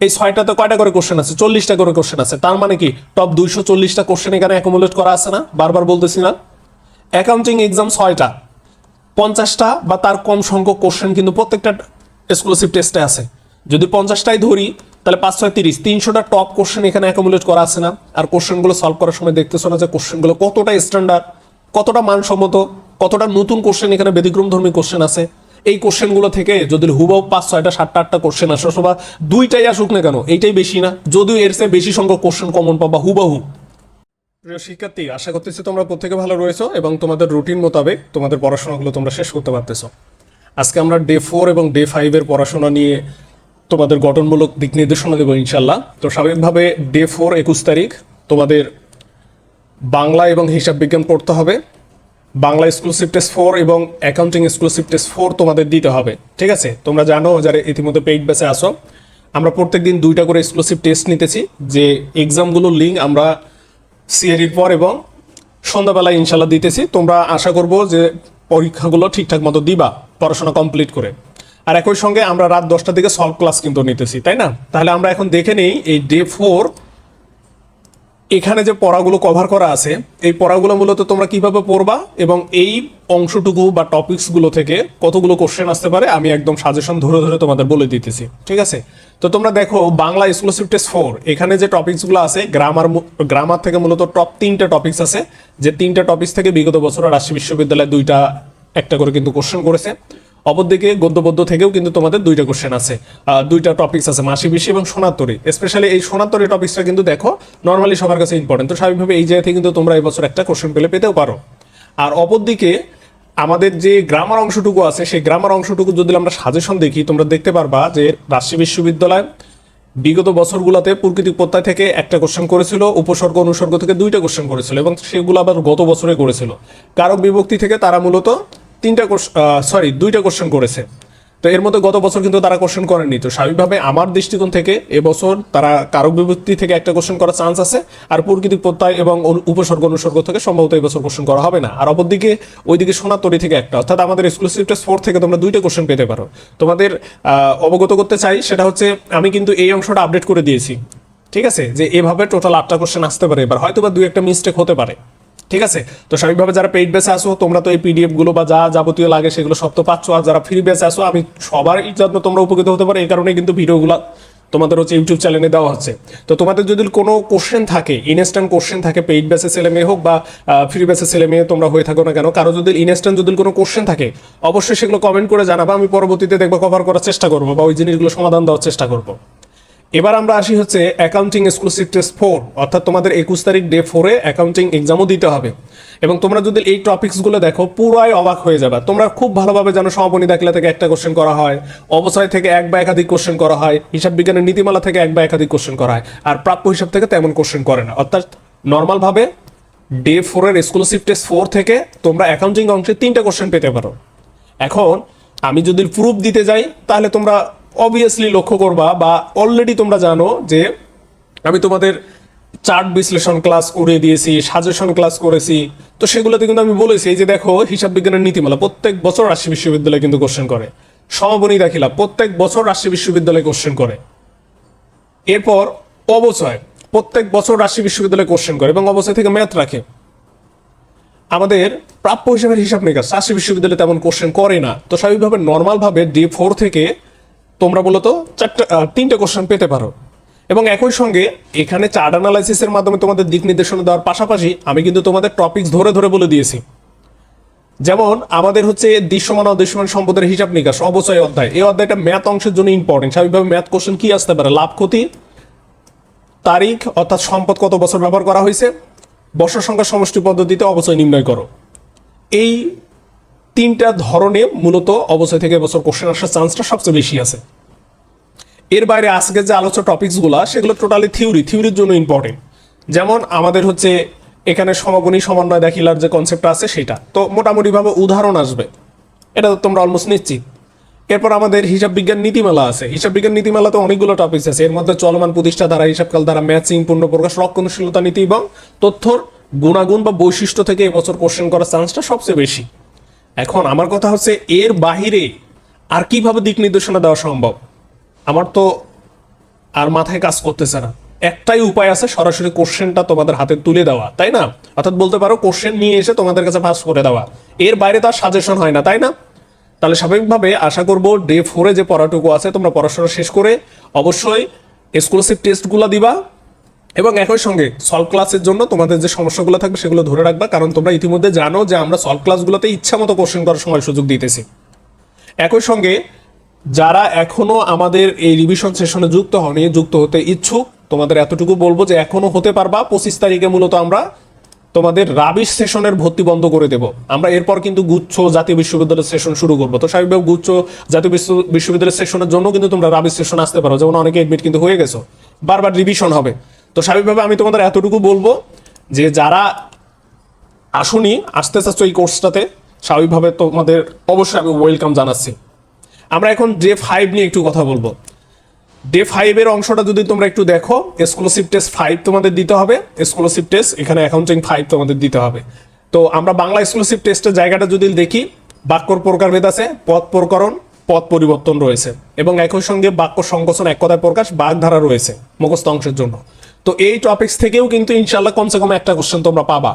এই ছয়টাতে কয়টা করে কোশ্চেন আছে? চল্লিশটা করে কোশ্চেন আছে। তার মানে কি? টপ দুইশো চল্লিশটা কোশ্চেন এখানে অ্যাকোমোলেট করা আছে না? বারবার বলতেছি না। অ্যাকাউন্টিং এক্সাম ছয়টা। পঞ্চাশটা বা তার কম সংখ্যক কোশ্চেন কিন্তু প্রত্যেকটা এক্সক্লুসিভ টেস্টে আছে। যদি পঞ্চাশটাই ধরি, তাহলে পাঁচ ছয় তিরিশ। তিনশোটা টপ কোশ্চেন এখানে অ্যাকোমোলেট করা আছে না? আর কোশ্চেনগুলো সলভ করার সময় দেখতেছো না যে কোশ্চেনগুলো কতটা স্ট্যান্ডার্ড কতটা মানসম্মত, কতটা নতুন কোশ্চেন এখানে ব্যতিক্রম ধর্মী কোশ্চেন আছে? এই কোশ্চেনগুলো থেকে যদি হুবাও পাঁচ, ছয়টা, সাতটা, আটটা কোশ্চেন আসে, অথবা দুইটাই আসুক না কেন, এইটাই বেশি না। যদিও এর চেয়ে বেশি সংখ্যক কোশ্চেন কমন পাবা হুবাহু। প্রিয় শিক্ষার্থী, আশা করতেছি তোমরা প্রত্যেকে ভালো রয়েছো এবং তোমাদের রুটিন মোতাবেক তোমাদের পড়াশোনাগুলো তোমরা শেষ করতে পারতেছো। আজকে আমরা ডে ফোর এবং ডে ফাইভের পড়াশোনা নিয়ে তোমাদের গঠনমূলক দিক নির্দেশনা দেবো ইনশাল্লাহ তো স্বাভাবিকভাবে ডে ফোর একুশ তারিখ তোমাদের বাংলা এবং হিসাব বিজ্ঞান পড়তে হবে। বাংলা এক্সক্লুসিভ টেস্ট ফোর এবং অ্যাকাউন্টিং এক্সক্লুসিভ টেস্ট ফোর তোমাদের দিতে হবে, ঠিক আছে? তোমরা জানো যারা ইতিমধ্যে পেইড বেসে আসো আমরা প্রত্যেকদিন দুইটা করে এক্সক্লুসিভ টেস্ট নিতেছি, যে এক্সামগুলোর লিঙ্ক আমরা সিএরির পর এবং সন্ধ্যাবেলায় ইনশাল্লাহ দিতেছি। তোমরা আশা করব যে পরীক্ষাগুলো ঠিকঠাক মতো দিবা, পড়াশোনা কমপ্লিট করে। আর একই সঙ্গে আমরা রাত দশটা থেকে সলভ ক্লাস কিন্তু নিতেছি, তাই না? তাহলে আমরা এখন দেখে নেই এই ডে ফোর এখানে যে পড়াগুলো কভার করা আছে, এই পড়াগুলো মূলত তোমরা কীভাবে পড়বা এবং এই অংশটুকু বা টপিকসগুলো থেকে কতগুলো কোশ্চেন আসতে পারে, আমি একদম সাজেশন ধরে ধরে তোমাদের বলে দিতেছি, ঠিক আছে? তো তোমরা দেখো, বাংলা এক্সক্লুসিভ টেস্ট ফোর এখানে যে টপিকসগুলো আছে গ্রামার গ্রামার থেকে মূলত টপ তিনটা টপিকস আছে, যে তিনটা টপিকস থেকে বিগত বছর রাজশাহী বিশ্ববিদ্যালয় দুইটা একটা করে কিন্তু কোশ্চেন করেছে। অপরদিকে গদ্যপদ্য থেকেও কিন্তু তোমাদের দুইটা কোশ্চেন আছে। দুইটা টপিকস আছে মাসি বেশি এবং সোনাত্তরি স্পেশালি এই সোনাত্তরি টপিকসটা কিন্তু দেখো নর্মালি সবার কাছে ইম্পর্টেন্ট তো স্বাভাবিকভাবে এই জায়গা থেকে কিন্তু তোমরা এবছর একটা কোশ্চেন পেলে পেতেও পারো। আর অপরদিকে আমাদের যে গ্রামার অংশটুকু আছে, সেই গ্রামার অংশটুকু যদি আমরা সাজেশন দেখি, তোমরা দেখতে পারবা যে রাজশাহী বিশ্ববিদ্যালয় বিগত বছরগুলোতে প্রকৃতি প্রত্যয় থেকে একটা কোশ্চেন করেছিল, উপসর্গ, অনুসর্গ থেকে দুইটা কোশ্চেন করেছিল এবং সেগুলো আবার গত বছরে করেছিল। কারক বিভক্তি থেকে তারা মূলত তিনটা সরি দুইটা কোশ্চেন করেছে। তো এর মধ্যে গত বছর কিন্তু তারা কোশ্চেন করেনি। তো স্বাভাবিকভাবে আমার দৃষ্টিকোণ থেকে এবছর তারা কারক বিভক্তি থেকে একটা কোশ্চেন করার চান্স আছে, আর প্রকৃতিক প্রত্যয় এবং উপসর্গ, অনুসর্গ থেকে সম্ভবত এবছর কোশ্চেন করা হবে না। আর অপরদিকে ওইদিকে সোনাতরি থেকে একটা, অর্থাৎ আমাদের এক্সক্লুসিভ টেস্ট ফোর থেকে তোমরা দুইটা কোশ্চেন পেতে পারো। তোমাদের অবগত করতে চাই সেটা হচ্ছে, আমি কিন্তু এই অংশটা আপডেট করে দিয়েছি। ঠিক আছে? যে এভাবে টোটাল আটটা কোশ্চেন আসতে পারে, এবার হয়তো বা দুই একটা মিস্টেক হতে পারে। ঠিক আছে? তো স্বাভাবিকভাবে যারা পেইড বেসে আসো তোমরা তো এই পিডিএফগুলো বা যা যাবতীয় লাগে সেগুলো সব তো পাচ্ছ। আর যারা ফ্রি বেসে আসো আমি সবার জন্য তোমরা উপকৃত হতে পারো। এই কারণে কিন্তু ভিডিওগুলো তোমাদের হচ্ছে ইউটিউব চ্যানেলে দেওয়া হচ্ছে। তো তোমাদের যদি কোনো কোশ্চেন থাকে ইনস্ট্যান্ট কোশ্চেন থাকে পেইড বেসে ছেলে মেয়ে হোক বা ফ্রি বেসে ছেলে মেয়ে তোমরা হয়ে থাকো না কেন, কারও যদি ইনস্ট্যান্ট যদি কোনো কোশ্চেন থাকে, অবশ্যই সেগুলো কমেন্ট করে জানাবা। আমি পরবর্তীতে দেখব কভার করার চেষ্টা করব বা ওই জিনিসগুলো সমাধান দেওয়ার চেষ্টা করব। এবার আমরা আসি হচ্ছে অ্যাকাউন্টিং এক্সক্লুসিভ টেস্ট ফোর অর্থাৎ তোমাদের একুশ তারিখ ডে ফোরে অ্যাকাউন্টিং এক্সামও দিতে হবে। এবং তোমরা যদি এই টপিকসগুলো দেখো, পুরাই অবাক হয়ে যাবে। তোমরা খুব ভালোভাবে জানো সমাপনী দাখিলা থেকে একটা কোশ্চেন করা হয় অবচয় থেকে এক বা একাধিক কোশ্চেন করা হয়, হিসাব বিজ্ঞানের নীতিমালা থেকে এক বা একাধিক কোশ্চেন করা হয়, আর প্রাপ্য হিসাব থেকে তেমন কোশ্চেন করে না। অর্থাৎ নর্মালভাবে ডে ফোরের এক্সক্লুসিভ টেস্ট ফোর থেকে তোমরা অ্যাকাউন্টিং অংশে তিনটা কোশ্চেন পেতে পারো। এখন আমি যদি প্রুফ দিতে যাই, তাহলে তোমরা অবভিয়াসলি লক্ষ্য করবা বা অলরেডি তোমরা জানো যে আমি তোমাদের চার্ট বিশ্লেষণ ক্লাস করে দিয়েছি সাজেশন ক্লাস করেছি। তো সেগুলোতে কিন্তু আমি বলেছি, এই যে দেখো, হিসাব বিজ্ঞানের নীতিমালা, প্রত্যেক বছর রাজশাহী বিশ্ববিদ্যালয় কিন্তু কোশ্চেন করে। সমাপনী দাখিলা, প্রত্যেক বছর রাজশাহী বিশ্ববিদ্যালয় কোশ্চেন করে। এরপর অবচয়, প্রত্যেক বছর রাজশাহী বিশ্ববিদ্যালয় কোশ্চেন করে এবং অবচয় থেকে ম্যাথ রাখে। আমাদের প্রাপ্য হিসাবের হিসাব নিকাশ রাজশাহী বিশ্ববিদ্যালয় তেমন কোশ্চেন করে না। তো স্বাভাবিকভাবে নর্মালভাবে ডে ফোর থেকে তোমরা মূলত চারটা তিনটে কোশ্চেন পেতে পারো। এবং একই সঙ্গে এখানে চার্ট অ্যানালাইসিসের মাধ্যমে তোমাদের দিক নির্দেশনা দেওয়ার পাশাপাশি আমি কিন্তু তোমাদের টপিকস ধরে ধরে বলে দিয়েছি। যেমন আমাদের হচ্ছে দৃশ্যমান অদৃশ্যমান সম্পদের হিসাব নিকাশ, অবচয় অধ্যায়। এই অধ্যায়টা ম্যাথ অংশের জন্য ইম্পর্টেন্ট স্বাভাবিকভাবে ম্যাথ কোশ্চেন কি আসতে পারে? লাভ, ক্ষতি। তারিখ, অর্থাৎ সম্পদ কত বছর ব্যবহার করা হয়েছে? বর্ষ সংখ্যা সমষ্টি পদ্ধতিতে অবচয় নির্ণয় করো। এই তিনটা ধরনে মূলত অবচয় থেকে এবছর কোশ্চেন আসার চান্সটা সবচেয়ে বেশি আছে। এর বাইরে আজকে যে আলোচ্য টপিকসগুলো সেগুলো টোটালি থিওরি থিওরির জন্য ইম্পর্টেন্ট যেমন আমাদের হচ্ছে এখানে সমগুণী সমন্বয় দেখিলার যে কনসেপ্টটা আছে সেটা। তো মোটামুটিভাবে উদাহরণ আসবে। এটা তো তোমরা অলমোস্ট নিশ্চিত। এরপর আমাদের হিসাব বিজ্ঞান নীতিমালা আছে। হিসাব বিজ্ঞান নীতিমালাতে অনেকগুলো টপিকস আছে। এর মধ্যে চলমান প্রতিষ্ঠা দ্বারা, হিসাবকাল দ্বারা ম্যাচিং পূর্ণ প্রকাশ, রক্ষণশীলতা নীতি এবং তথ্যর গুণাগুণ বা বৈশিষ্ট্য থেকে এবছর কোশ্চেন করার চান্সটা সবচেয়ে বেশি। এখন আমার কথা হচ্ছে এর বাহিরে আর কীভাবে দিক নির্দেশনা দেওয়া সম্ভব? আমার তো আর মাথায় কাজ করতেছে না। একটাই উপায় আছে সরাসরি কোশ্চেনটা তোমাদের হাতে তুলে দেওয়া, তাই না? অর্থাৎ বলতে পারো, কোশ্চেন নিয়ে এসে তোমাদের কাছে পাস করে দেওয়া। এর বাইরে তার সাজেশন হয় না, তাই না? তাহলে স্বাভাবিকভাবে আশা করব ডে ফোরে যে পড়াটুকু আছে তোমরা পড়াশোনা শেষ করে অবশ্যই এক্সক্লুসিভ টেস্টগুলো দিবা। এবং একই সঙ্গে সলভ ক্লাসের জন্য তোমাদের যে সমস্যাগুলো থাকবে সেগুলো ধরে রাখবা, কারণ তোমরা ইতিমধ্যে জানো যে আমরা সলভ ক্লাসগুলোতে ইচ্ছা মতো কোশ্চেন করার সময় সুযোগ দিতেছি। একই সঙ্গে যারা এখনও আমাদের এই রিভিশন সেশনে যুক্ত হয়নি যুক্ত হতে ইচ্ছুক, তোমাদের এতটুকু বলব যে এখনও হতে পারবা। পঁচিশ তারিখে মূলত আমরা তোমাদের রাবিশ সেশনের ভর্তি বন্ধ করে দেব। আমরা এরপর কিন্তু গুচ্ছ জাতীয় বিশ্ববিদ্যালয়ের সেশন শুরু করব। তো স্বাভাবিকভাবে গুচ্ছ জাতীয় বিশ্ব- বিশ্ববিদ্যালয়ের সেশনের জন্য কিন্তু তোমরা রাবিশ সেশন আসতে পারো। যেমন অনেকে এডমিট কিন্তু হয়ে গেছো। বারবার রিভিশন হবে। তো স্বাভাবিকভাবে আমি তোমাদের এতটুকু বলব যে যারা আসুনি, আসতে চাচ্ছ এই কোর্সটাতে স্বাভাবিকভাবে তোমাদের অবশ্যই আমি ওয়েলকাম জানাচ্ছি। আমরা এখন ডে ফাইভ নিয়ে একটু কথা বলব। ডে ফাইভের অংশটা যদি তোমরা একটু দেখো এক্সক্লুসিভ টেস্ট ফাইভ তোমাদের দিতে হবে। এক্সক্লুসিভ টেস্ট এখানে অ্যাকাউন্টিং ফাইভ তোমাদের দিতে হবে। তো আমরা বাংলা এক্সক্লুসিভ টেস্টের জায়গাটা যদি দেখি, বাক্যর প্রকারভেদ আছে, পদ প্রকরণ, পদ পরিবর্তন রয়েছে। এবং একই সঙ্গে বাক্য সংকোচন এক কথায় প্রকাশ, বাগধারা রয়েছে, মুখস্থ অংশের জন্য। তো এই টপিক্স থেকেও কিন্তু ইনশাল্লাহ কমসে কম একটা কোশ্চেন তোমরা পাবা।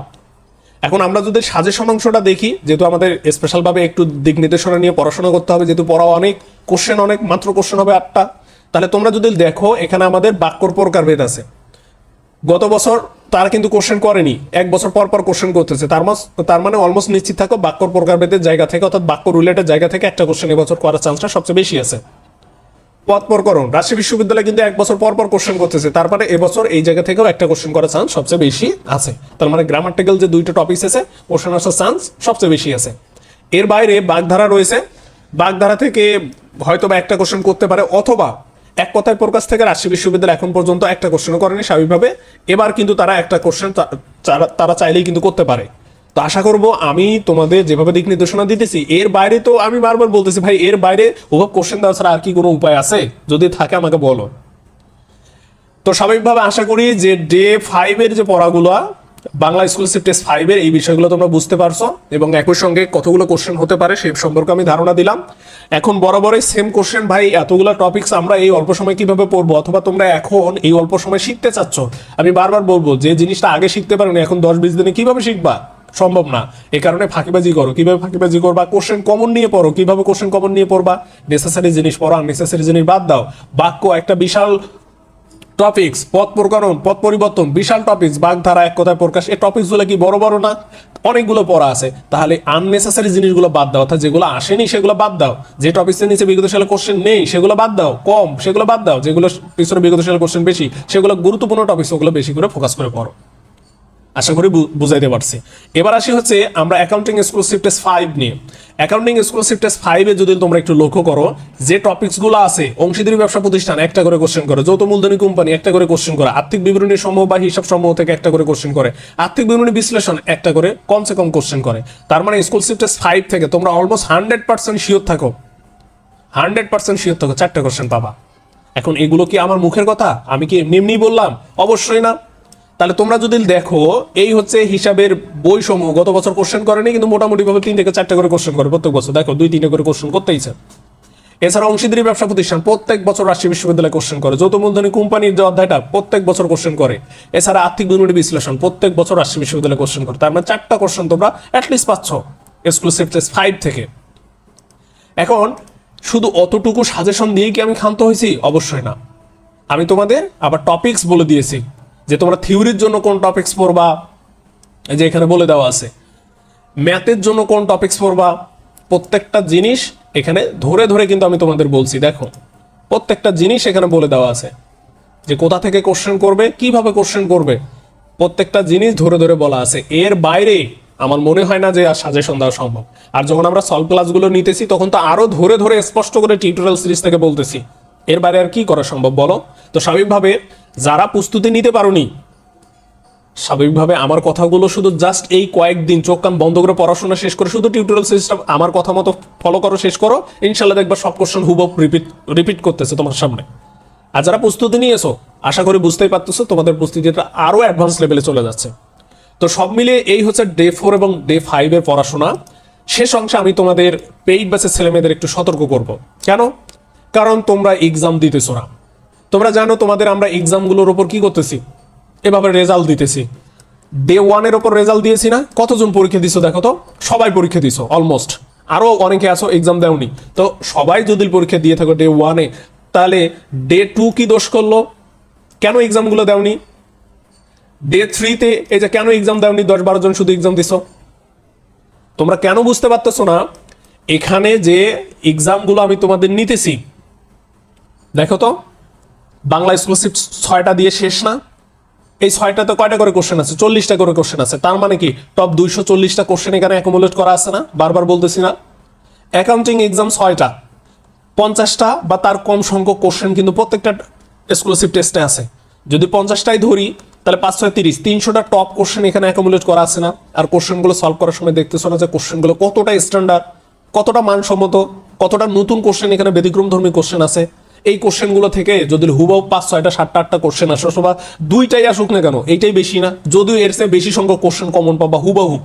এখন আমরা যদি সাজেশন অংশটা দেখি, যেহেতু আমাদের স্পেশালভাবে একটু দিক নির্দেশনা নিয়ে পড়াশোনা করতে হবে, যেহেতু পড়া অনেক কোশ্চেন অনেক মাত্র কোশ্চেন হবে আটটা, তাহলে তোমরা যদি দেখো, এখানে আমাদের বাক্যর প্রকারভেদ আছে। গত বছর তারা কিন্তু কোশ্চেন করেনি, এক বছর পর পর কোশ্চেন করতেছে। তার তার মানে অলমোস্ট নিশ্চিত থাকো, বাক্যর প্রকারভেদের জায়গা থেকে, অর্থাৎ বাক্য রিলেটেড জায়গা থেকে একটা কোশ্চেন এবছর করার চান্সটা সবচেয়ে বেশি আছে। পথ প্রকরণ রাজশাহী বিশ্ববিদ্যালয় কিন্তু এক বছর পর পর কোশ্চেন করতেছে। তারপরে এবছর এই জায়গা থেকেও একটা কোশ্চেন করার চান্স সবচেয়ে বেশি আছে। তার মানে গ্রামাটিক্যাল যে দুইটা টপিক আছে কোশ্চেন আসার চান্স সবচেয়ে বেশি আছে। এর বাইরে বাগধারা রয়েছে। বাগধারা থেকে হয়তো বা একটা কোশ্চেন করতে পারে, অথবা এক কথায় প্রকাশ থেকে রাজশাহী বিশ্ববিদ্যালয় এখন পর্যন্ত একটা কোশ্চেনও করেনি স্বাভাবিকভাবে। এবার কিন্তু তারা একটা কোশ্চেন তারা চাইলেই কিন্তু করতে পারে। তো আশা করব আমি তোমাদের যেভাবে দিক নির্দেশনা দিতেছি, এর বাইরে তো আমি বারবার বলতেছি, ভাই, এর বাইরে ওভাবে কোশ্চেন দেওয়া ছাড়া আর কি কোনো উপায় আছে? যদি থাকে আমাকে বলো। তো স্বাভাবিকভাবে আশা করি যে ডে ফাইভের যে পড়াগুলো, বাংলা স্কুলশিপ টেস্ট ফাইভের এই বিষয়গুলো তোমরা বুঝতে পারছ এবং একই সঙ্গে কতগুলো কোশ্চেন হতে পারে সেই সম্পর্কে আমি ধারণা দিলাম। এখন বরাবরই সেম কোশ্চেন ভাই, এতগুলো টপিকস আমরা এই অল্প সময় কীভাবে পড়ব? অথবা তোমরা এখন এই অল্প সময় শিখতে চাচ্ছ? আমি বারবার বলব, যে জিনিসটা আগে শিখতে পারো এখন দশ বিশ দিনে কীভাবে শিখবা? সম্ভব না। এই কারণে ফাঁকিবাজি করো। কীভাবে ফাঁকিবাজি করবা? কোশ্চেন কমন নিয়ে পড়ো। কীভাবে কোশ্চেন কমন নিয়ে পড়বা? নেসেসারি জিনিস পড়ো। আননেসেসারি জিনিস বাদ দাও। বাক্য একটা বিশাল টপিক্স পথ প্রকরণ, পথ পরিবর্তন, বিশাল টপিক্স বাগধারা এক কথায় প্রকাশ। এই টপিক্সগুলো কি বড় বড় না? অনেকগুলো পড়া আছে। তাহলে আননেসেসারি জিনিসগুলো বাদ দাও। অর্থাৎ যেগুলো আসেনি, সেগুলো বাদ দাও। যে টপিক্সের নিচে বিগত সালে কোশ্চেন নেই, সেগুলো বাদ দাও। কম, সেগুলো বাদ দাও। যেগুলো পিছনে বিগত সালে কোশ্চেন বেশি, সেগুলো গুরুত্বপূর্ণ টপিক্স ওগুলো বেশি করে ফোকাস করে পড়ো। আশা করি বুঝাইতে পারছি। এবার আসি হচ্ছে আমরা অ্যাকাউন্টিং এক্সক্লুসিভ টেস্ট ফাইভ নিয়ে। অ্যাকাউন্টিং এক্সক্লুসিভ টেস্ট ফাইভে যদি তোমরা একটু লক্ষ্য করো, যে টপিকসগুলো আছে, অংশীদারি ব্যবসা প্রতিষ্ঠান একটা করে কোশ্চেন করে, যৌথ মূলধনী কোম্পানি একটা করে কোশ্চেন করে, আর্থিক বিবরণী সমূহ বা হিসাব সমূহ থেকে একটা করে কোশ্চেন করে, আর্থিক বিবরণী বিশ্লেষণ একটা করে কমসে কম কোশ্চেন করে। তার মানে এক্সক্লুসিভ টেস্ট ফাইভ থেকে তোমরা অলমোস্ট হান্ড্রেড পার্সেন্ট শিওর থাকো। হান্ড্রেড পার্সেন্ট শিওর থাকো, চারটা কোশ্চেন পাবা। এখন এগুলো কি আমার মুখের কথা? আমি কি এমনি এমনি বললাম? অবশ্যই না। তাহলে তোমরা যদি দেখো, এই হচ্ছে হিসাবের বই সমূহ গত বছর কোশ্চেন করেনি, কিন্তু মোটামুটি ভাবে তিন থেকে চারটা করে কোশ্চেন করে প্রত্যেক বছর। দেখো, দুই তিনটা করে কোশ্চেন করতেই করতেইছে। এছাড়া অংশীদারি ব্যবসা প্রতিষ্ঠান প্রত্যেক বছর রাষ্ট্রীয় বিশ্ববিদ্যালয় কোশ্চেন করে। যৌথ মূলধনী কোম্পানির যে অধ্যায়টা, প্রত্যেক বছর কোশ্চেন করে। এছাড়া আর্থিক বিনিয়োগ বিশ্লেষণ, প্রত্যেক বছর রাষ্ট্রীয় বিশ্ববিদ্যালয় কোশ্চেন করে। তার মানে চারটা কোশ্চেন তোমরা অ্যাটলিস্ট পাচ্ছ এক্সক্লুসিভ টেস্ট ফাইভ থেকে। এখন, শুধু অতটুকু সাজেশন দিয়ে কি আমি ক্ষান্ত হয়েছি? অবশ্যই না। আমি তোমাদের আবার টপিকস বলে দিয়েছি। যে তোমরা থিওরির জন্য কোন টপিকস পড়বা? এই যে এখানে বলে দেওয়া আছে। ম্যাথের জন্য কোন টপিকস পড়বা? প্রত্যেকটা জিনিস এখানে ধরে ধরে কিন্তু আমি তোমাদের বলছি, দেখো। প্রত্যেকটা জিনিস এখানে বলে দেওয়া আছে। যে কোথা থেকে কোশ্চেন করবে, কীভাবে কোশ্চেন করবে, প্রত্যেকটা জিনিস ধরে ধরে বলা আছে। এর বাইরে আমার মনে হয় না যে আর সাজেশন দেওয়া সম্ভব। আর যখন আমরা সলভ ক্লাসগুলো নিতেছি, তখন তো আরও ধরে ধরে স্পষ্ট করে টিউটোরিয়াল সিরিজ থেকে বলতেছি। এর বাইরে আর কি করা সম্ভব বলো? তো স্বাভাবিকভাবে যারা প্রস্তুতি নিতে পারোনি, স্বাভাবিকভাবে আমার কথাগুলো শুধু জাস্ট এই কয়েকদিন চোখ কান বন্ধ করে পড়াশোনা শেষ করে, শুধু টিউটোরিয়াল সিস্টেম আমার কথা মতো ফলো করো, শেষ করো ইনশাল্লাহ দেখবা সব কোশ্চেন হুবপ রিপিট রিপিট করতেছে তোমার সামনে। আর যারা প্রস্তুতি নিয়েছো, আশা করি বুঝতেই পারতেছো, তোমাদের প্রস্তুতিটা আরও অ্যাডভান্স লেভেলে চলে যাচ্ছে। তো সব মিলিয়ে এই হচ্ছে ডে ফোর এবং ডে ফাইভের পড়াশোনা। শেষ অংশে আমি তোমাদের পেইড ব্যাচের ছেলেমেয়েদের একটু সতর্ক করব। কেন? কারণ তোমরা এক্সাম দিতেছো না। তোমরা জানো তোমাদের আমরা এক্সামগুলোর ওপর কি করতেছি? এভাবে রেজাল্ট দিতেছি। ডে ওয়ানের ওপর রেজাল্ট দিয়েছি না? কতজন পরীক্ষা দিছো দেখো তো? সবাই পরীক্ষা দিছো অলমোস্ট আরও অনেকে আছো এক্সাম দেওনি। তো সবাই যদি পরীক্ষা দিয়ে থাকো ডে ওয়ানে তাহলে ডে টু কি দোষ করল? কেন এক্সামগুলো দেওনি? ডে থ্রিতে এই যে কেন এক্সাম দেওনি? দশ বারো জন শুধু এক্সাম দিছো? তোমরা কেন বুঝতে পারতেছো না? এখানে যে এক্সামগুলো আমি তোমাদের নিতেছি, দেখো তো? বাংলা স্কলারশিপ ছয়টা দিয়ে শেষ না। এই ছয়টাতে কয়টা করে কোশ্চেন আছে? চল্লিশটা করে কোশ্চেন আছে। তার মানে কি? টপ দুইশো চল্লিশটা কোশ্চেন এখানে অ্যাকোমোলেট করা আছে না? বারবার বলতেছি না। অ্যাকাউন্টিং এক্সাম ছয়টা। পঞ্চাশটা বা তার কম সংখ্যক কোশ্চেন কিন্তু প্রত্যেকটা স্কলারশিপ টেস্টে আছে। যদি পঞ্চাশটাই ধরি, তাহলে পাঁচ ছয় তিরিশ। তিনশোটা টপ কোশ্চেন এখানে অ্যাকোমোলেট করা আছে না? আর কোশ্চেনগুলো সলভ করার সময় দেখতেছো না যে কোশ্চেনগুলো কতটা স্ট্যান্ডার্ড কতটা মানসম্মত, কতটা নতুন কোশ্চেন এখানে ব্যতিক্রম ধর্মী কোশ্চেন আছে? এই কোশ্চেনগুলো থেকে যদি হুবাও পাঁচ, ছয়টা, সাতটা, আটটা কোশ্চেন আসে, অথবা দুইটাই আসুক না কেন, এইটাই বেশি না, যদিও এর চেয়ে বেশি সংখ্যক কোশ্চেন কমন পাবা হুবাহু।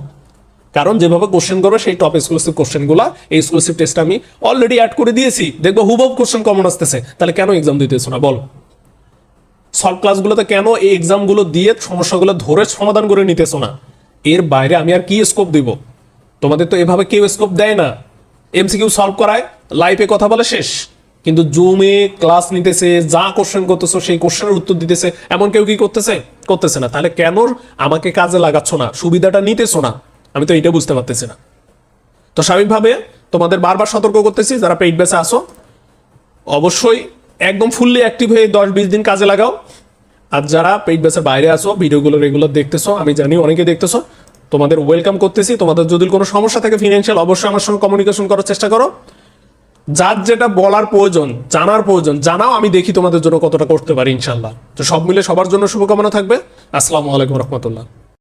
কারণ যেভাবে কোশ্চেন করবে, সেই টপ এক্সক্লুসিভ কোশ্চেনগুলো এই এক্সক্লুসিভ টেস্ট আমি অলরেডি অ্যাড করে দিয়েছি। দেখব হুবহু কোশ্চেন কমন আসতেছে। তাহলে কেন এক্সাম দিতেছো না? বলো। সলভ ক্লাসগুলোতে কেন এই এক্সামগুলো দিয়ে সমস্যাগুলো ধরে সমাধান করে নিতেছো না? এর বাইরে আমি আর কি স্কোপ দিব? তোমাদের তো এভাবে কেউ স্কোপ দেয় না। এমসিকিউ সলভ করায় লাইভে কথা বলে শেষ। কিন্তু জুমে ক্লাস নিতেছে, যা কোশ্চেন করতেছো, সেই কোশ্চেনের উত্তর দিতেছে, এমন কেউ কি করতেছে? করতেছে না। তাহলে কেন আমাকে কাজে লাগাচ্ছ না? সুবিধাটা নিতেছো না? আমি তো এটা বুঝতে পারতেছি না। তো স্বাভাবিকভাবে তোমাদের বারবার সতর্ক করতেছি, যারা পেইড বেসে আসো অবশ্যই একদম ফুললি অ্যাক্টিভ হয়ে দশ বিশ দিন কাজে লাগাও। আর যারা পেইড বেসের বাইরে আসো ভিডিওগুলো রেগুলার দেখতেছো, আমি জানি অনেকে দেখতেছো, তোমাদের ওয়েলকাম করতেছি। তোমাদের যদি কোনো সমস্যা থাকে ফিনান্সিয়াল অবশ্যই আমার সঙ্গে কমিউনিকেশন করার চেষ্টা করো। যার যেটা বলার প্রয়োজন, জানার প্রয়োজন, জানাও, আমি দেখি তোমাদের জন্য কতটা করতে পারি ইনশাল্লাহ তো সব মিলে সবার জন্য শুভকামনা থাকবে। আসসালামু আলাইকুম রহমতুল্লাহ।